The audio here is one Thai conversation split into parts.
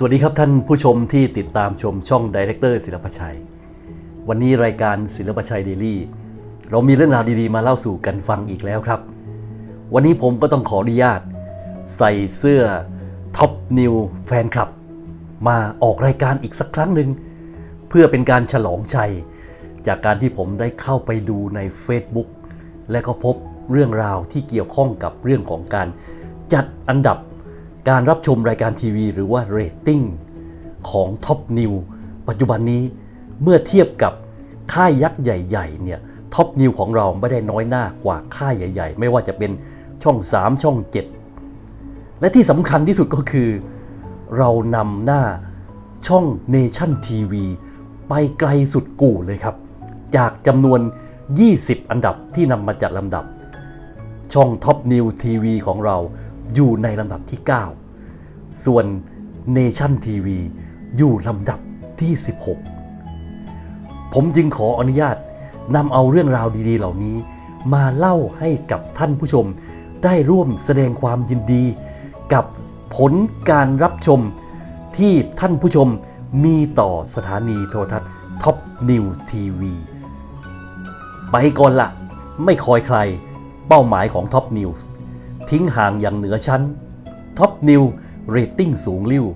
สวัสดีครับท่านผู้ชมที่ติดตามชมช่องดีเรคเตอร์ศิลปชัย วันนี้รายการศิลปชัยเดลี่ เรามีเรื่องราวดีๆ มาเล่าสู่กันฟังอีกแล้วครับ วันนี้ผมก็ต้องขออนุญาต ใส่เสื้อท็อปนิวแฟนคลับ มาออกรายการอีกสักครั้งหนึ่ง เพื่อเป็นการฉลองชัย จากการที่ผมได้เข้าไปดูใน Facebook และก็พบเรื่องราวที่เกี่ยวข้องกับเรื่องของการจัดอันดับ การรับชมรายการทีวี หรือว่าเรตติ้งของท็อปนิวปัจจุบันนี้เมื่อเทียบกับค่ายยักษ์ใหญ่ๆเนี่ยท็อปนิวของเราไม่ได้น้อยหน้ากว่าค่ายใหญ่ ๆ ไม่ว่าจะเป็นช่อง 3 ช่อง 7 และที่สำคัญที่สุดก็คือ เรานำหน้าช่อง Nation TV ไปไกลสุดกู่เลยครับ จากจำนวน 20 อันดับที่นำมาจัดลำดับ ช่องท็อปนิวทีวีของเราอยู่ในลำดับที่ 9 ส่วน Nation TV อยู่ลำดับที่ 16 ผมจึงขออนุญาตนำเอาเรื่องราวดีๆ เหล่านี้ มาเล่าให้กับท่านผู้ชม ได้ร่วมแสดงความยินดี กับผลการรับชมที่ท่านผู้ชมมีต่อสถานีโทรทัศน์ท็อปนิวทีวีไปก่อนละ ไม่คอยใคร เป้าหมายของท็อปนิวส์ทิ้งห่างอย่างเหนือชั้นท็อปนิว เรตติ้งสูงลิ่ว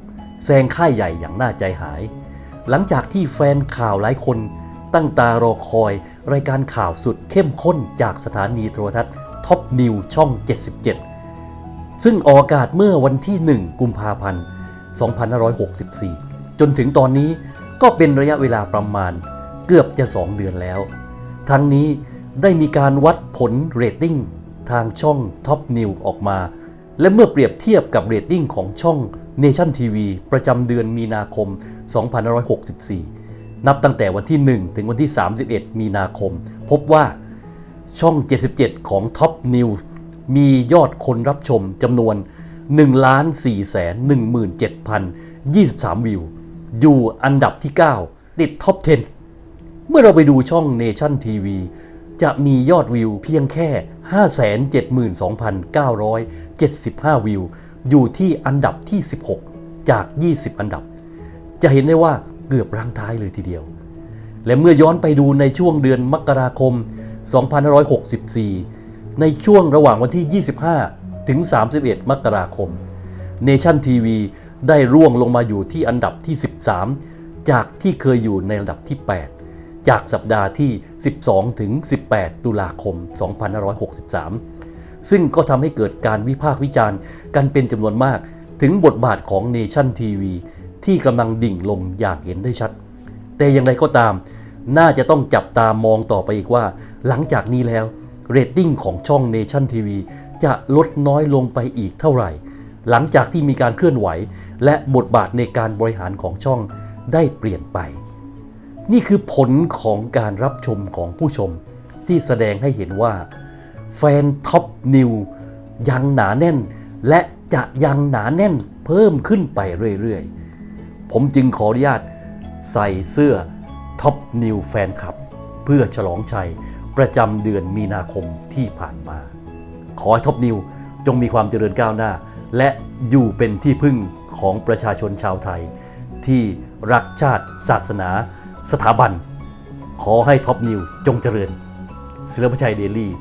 แซงค่ายใหญ่อย่างน่าใจหาย หลังจากที่แฟนข่าวหลายคน ตั้งตารอคอย รายการข่าวสุดเข้มข้นจากสถานีโทรทัศน์ท็อปนิวช่อง 77 ซึ่งออกอากาศเมื่อวันที่ 1 กุมภาพันธ์ 2564 จนถึงตอนนี้ก็เป็นระยะเวลาประมาณเกือบจะ 2 เดือนแล้ว ทั้งนี้ได้มีการวัดผลเรตติ้งทางช่อง Top New ออกมา และเมื่อเปรียบเทียบกับเรตติ้งของช่อง Nation TV ประจำเดือนมีนาคม 2564 นับตั้งแต่วันที่ 1 ถึงวันที่ 31 มีนาคม พบว่าช่อง 77 ของ Top New มียอดคนรับชมจำนวน 1 4 1 7 023 วิว อยู่อันดับที่ 9 ติดท็อป 10 เมื่อเราไปดูช่อง Nation TV จะมียอดวิวเพียงแค่ 572,975 วิว อยู่ที่อันดับที่ 16 จาก 20 อันดับ จะเห็นได้ว่าเกือบรังท้ายเลยทีเดียว และเมื่อย้อนไปดูในช่วงเดือนมกราคม 2564 ในช่วงระหว่างวันที่ 25 ถึง 31 มกราคม Nation TV ได้ร่วงลงมาอยู่ที่อันดับที่ 13 จากที่เคยอยู่ในอันดับที่ 8 จากสัปดาห์ที่ 12 ถึง 18 ตุลาคม 2563 ซึ่งก็ทำให้เกิดการวิพากษ์วิจารณ์กันเป็นจำนวนมาก ถึงบทบาทของ Nation TV ที่กำลังดิ่งลงอย่างเห็นได้ชัด แต่อย่างไรก็ตาม น่าจะต้องจับตามองต่อไปอีกว่า หลังจากนี้แล้วเรตติ้งของช่อง Nation TV จะลดน้อยลงไปอีกเท่าไหร่ หลังจากที่มีการเคลื่อนไหว และบทบาทในการบริหารของช่องได้เปลี่ยนไป นี่คือผลของการรับชมของผู้ชมที่แสดงให้เห็นว่า แฟนท็อปนิวยังหนาแน่น และจะยังหนาแน่นเพิ่มขึ้นไปเรื่อยๆ ผมจึงขออนุญาตใส่เสื้อท็อปนิวแฟนคลับ เพื่อฉลองชัยประจำเดือนมีนาคมที่ผ่านมา ขอให้ท็อปนิวจงมีความเจริญก้าวหน้า และอยู่เป็นที่พึ่งของประชาชนชาวไทย ที่รักชาติศาสนา สถาบัน ขอให้ท็อปนิวจงเจริญศิลปชัยเดลี่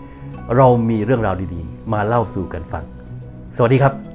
เรามีเรื่องราวดีๆ มาเล่าสู่กันฟัง สวัสดีครับ